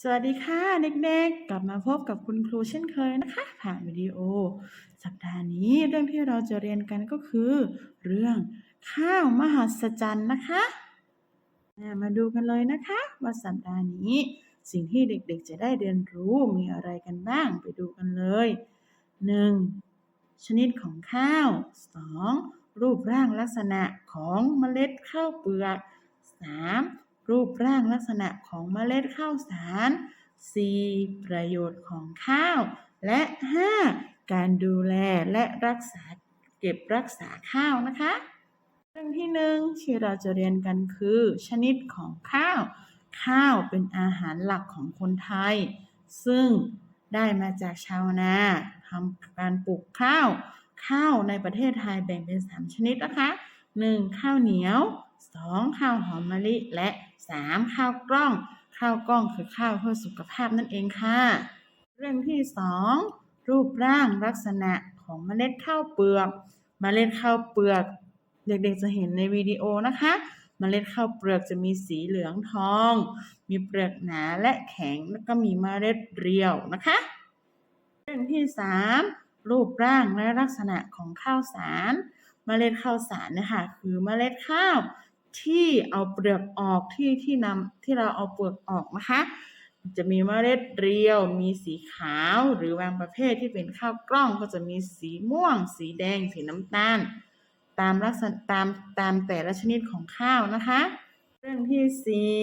สวัสดีค่ะเด็กๆ กลับมาพบกับคุณครูเช่นเคยนะคะ ผ่านวิดีโอ สัปดาห์นี้เรื่องที่เราจะเรียนกันก็คือ เรื่องข้าวมหัศจรรย์นะคะมาดูกันเลยนะคะ ว่าสัปดาห์นี้ สิ่งที่เด็กๆ จะได้เรียนรู้มีอะไรกันบ้างไปดูกันเลย 1. ชนิดของข้าว 2. รูปร่างลักษณะของเมล็ดข้าวเปลือก 3. รูปร่างลักษณะของเมล็ดข้าวสาร 4. ประโยชน์ของข้าว และ 5. การดูแลและรักษาเก็บรักษาข้าวนะคะ เรื่องที่หนึ่งที่เราจะเรียนกันคือ ชนิดของข้าว ข้าวเป็นอาหารหลักของคนไทย ซึ่งได้มาจากชาวนาทำการปลูกข้าว ข้าวในประเทศไทยแบ่งเป็น 3 ชนิดนะคะ 1. ข้าวเหนียว 2. ข้าวหอมมะลิ และ 3. ข้าวกล้อง ข้าวกล้องคือข้าวเพื่อสุขภาพนั่นเองค่ะ เรื่องที่ 2 รูปร่างลักษณะของเมล็ดข้าวเปลือกเมล็ดข้าวเปลือก เด็กๆจะเห็นในวิดีโอนะคะเมล็ดข้าวเปลือกจะมีสีเหลืองทอง มีเปลือกหนาและแข็ง แล้วก็มีเมล็ดเรียวนะคะ เรื่องที่ 3 รูปร่างและลักษณะของข้าวสาร เมล็ดข้าวสารนะคะคือเมล็ดข้าว ที่เอาเปลือกออกที่ที่นำที่เราเอาเปลือกออกนะคะจะมีเมล็ดเรียว มีสีขาว หรือบางประเภทที่เป็นข้าวกล้องก็จะมีสีม่วง สีแดง สีน้ำตาล ตามลักษณะตามตามแต่ละชนิดของข้าวนะคะ เรื่องที่สี่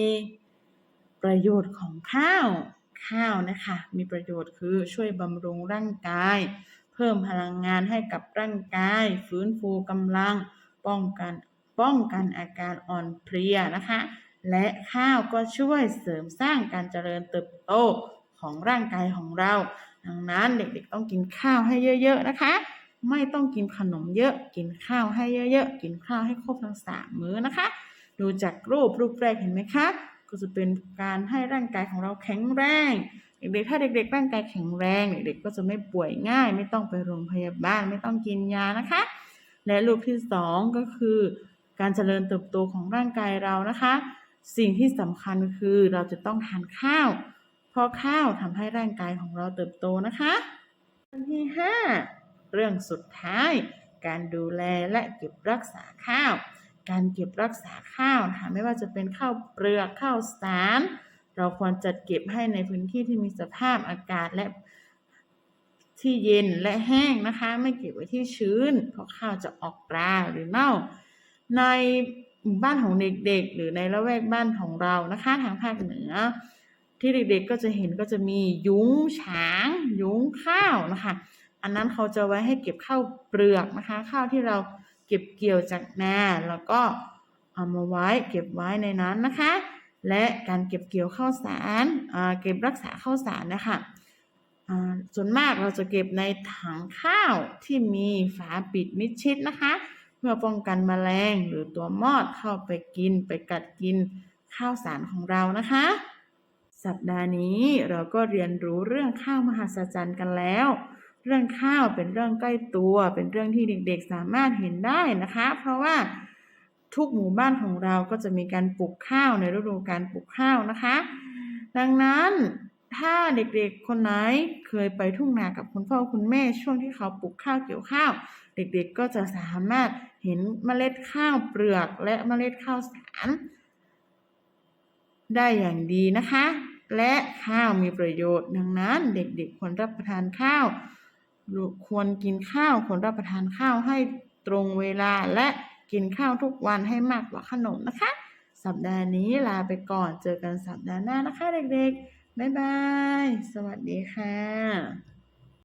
ประโยชน์ของข้าว ข้าวนะคะมีประโยชน์คือช่วยบำรุงร่างกาย เพิ่มพลังงานให้กับร่างกาย ฟื้นฟูกำลัง ป้องกัน ป้องกันอาการอ่อนเพลียนะคะ และข้าวก็ช่วยเสริมสร้างการเจริญเติบโตของร่างกายของเรา ดังนั้นเด็กๆต้องกินข้าวให้เยอะ ๆ นะคะ ไม่ต้องกินขนมเยอะ กินข้าวให้เยอะ ๆ กินข้าวให้ครบทั้งสามมื้อนะคะ ดูจากรูปรูปแรกเห็นไหมคะ ก็จะเป็นการให้ร่างกายของเราแข็งแรง เด็กๆ ถ้าเด็ก ๆ ร่างกายแข็งแรง เด็กๆ ก็จะไม่ป่วยง่าย ไม่ต้องไปโรงพยาบาล ไม่ต้องกินยานะคะ และรูปที่สองก็คือ การเจริญเติบโตของร่างกายเรานะคะ สิ่งที่สำคัญคือเราจะต้องทานข้าว เพราะข้าวทำให้ร่างกายของเราเติบโตนะคะเรื่องที่ห้าเรื่องสุดท้าย การดูแลและเก็บรักษาข้าว การเก็บรักษาข้าวนะคะไม่ว่าจะเป็นข้าวเปลือกข้าวสาร เราควรจัดเก็บให้ในพื้นที่ที่มีสภาพอากาศและที่เย็นและแห้งนะคะ ไม่เก็บไว้ที่ชื้น เพราะข้าวจะออกปลาหรือเน่า ในบ้านของเด็กๆ หรือในละแวกบ้านของเรานะคะทางภาคเหนือ ที่เด็กๆก็จะเห็นก็จะมียุ้งฉางยุ้งข้าวนะคะ อันนั้นเขาจะไว้ให้เก็บข้าวเปลือกนะคะ ข้าวที่เราเก็บเกี่ยวจากนาแล้วก็เอามาไว้เก็บไว้ในนั้นนะคะ และการเก็บเกี่ยวข้าวสารเก็บรักษาข้าวสารนะคะส่วนมากเราจะเก็บในถังข้าวที่มีฝาปิดมิดชิดนะคะ พื่อป้องกันแมลงหรือตัวมอดเข้าไปกิน ไปกัดกินข้าวสารของเรานะคะ สัปดาห์นี้เราก็เรียนรู้เรื่องข้าวมหัศจรรย์กันแล้ว เรื่องข้าวเป็นเรื่องใกล้ตัว เป็นเรื่องที่เด็กๆสามารถเห็นได้นะคะ เพราะว่าทุกหมู่บ้านของเราก็จะมีการปลูกข้าวในฤดูการปลูกข้าวนะคะ ดังนั้น ถ้าเด็กๆ คนไหนเคยไปทุ่งนากับคุณพ่อคุณแม่ช่วงที่เขาปลูกข้าวเกี่ยวข้าว เด็กๆก็จะสามารถเห็นเมล็ดข้าวเปลือกและเมล็ดข้าวสารได้อย่างดีนะคะ และข้าวมีประโยชน์ ดังนั้นเด็กๆ ควรรับประทานข้าวควรกินข้าวควรรับประทานข้าวให้ตรงเวลาและกินข้าวทุกวันให้มากกว่าขนมนะคะ สัปดาห์นี้ลาไปก่อนเจอกันสัปดาห์หน้านะคะ เด็กๆ บ๊ายบาย สวัสดีค่ะ